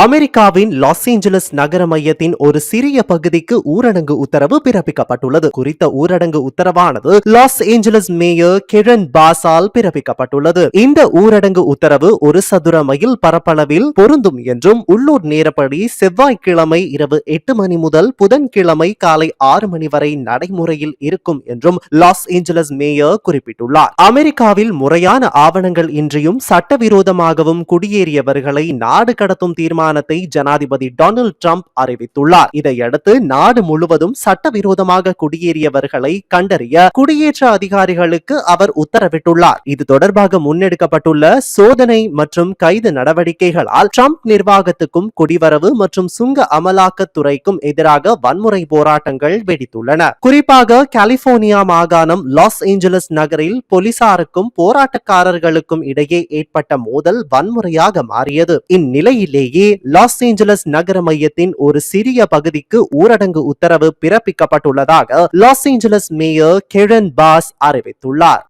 அமெரிக்காவின் Los Angeles நகர மையத்தின் ஒரு சிறிய பகுதிக்கு ஊரடங்கு உத்தரவு பிறப்பிக்கப்பட்டுள்ளது. குறித்த ஊரடங்கு உத்தரவானது லாஸ் ஏஞ்சலஸ் மேயர் கிரண் பாசால் பிறப்பிக்கப்பட்டுள்ளது. இந்த ஊரடங்கு உத்தரவு ஒரு சதுர மைல் பரப்பளவில் பொருந்தும் என்றும் உள்ளூர் நேரப்படி செவ்வாய்க்கிழமை இரவு எட்டு மணி முதல் புதன்கிழமை காலை ஆறு மணி வரை நடைமுறையில் இருக்கும் என்றும் லாஸ் ஏஞ்சலஸ் மேயர் குறிப்பிட்டுள்ளார். அமெரிக்காவில் முறையான ஆவணங்கள் இன்றியும் சட்டவிரோதமாகவும் குடியேறியவர்களை நாடு கடத்தும் தீர்மானத்தை ஜனாதிபதி டொனால்டு டிரம்ப் அறிவித்துள்ளார். இதையடுத்து நாடு முழுவதும் சட்டவிரோதமாக குடியேறியவர்களை கண்டறிய குடியேற்ற அதிகாரிகளுக்கு அவர் உத்தரவிட்டுள்ளார். இது தொடர்பாக முன்னெடுக்கப்பட்டுள்ள சோதனை மற்றும் கைது நடவடிக்கைகளால் டிரம்ப் நிர்வாகத்துக்கும் குடிவரவு மற்றும் சுங்க அமலாக்கத்துறைக்கும் எதிராக வன்முறை போராட்டங்கள் வெடித்துள்ளன. குறிப்பாக கலிபோர்னியா மாகாணம் லாஸ் ஏஞ்சலஸ் நகரில் போலீசாருக்கும் போராட்டக்காரர்களுக்கும் இடையே ஏற்பட்ட மோதல் வன்முறையாக மாறியது. இந்நிலையிலேயே லாஸ் ஏஞ்சலஸ் நகர மையத்தின் ஒரு சிறிய பகுதிக்கு ஊரடங்கு உத்தரவு பிறப்பிக்கப்பட்டுள்ளதாக Los Angeles mayor Karen Bass அறிவித்துள்ளார்.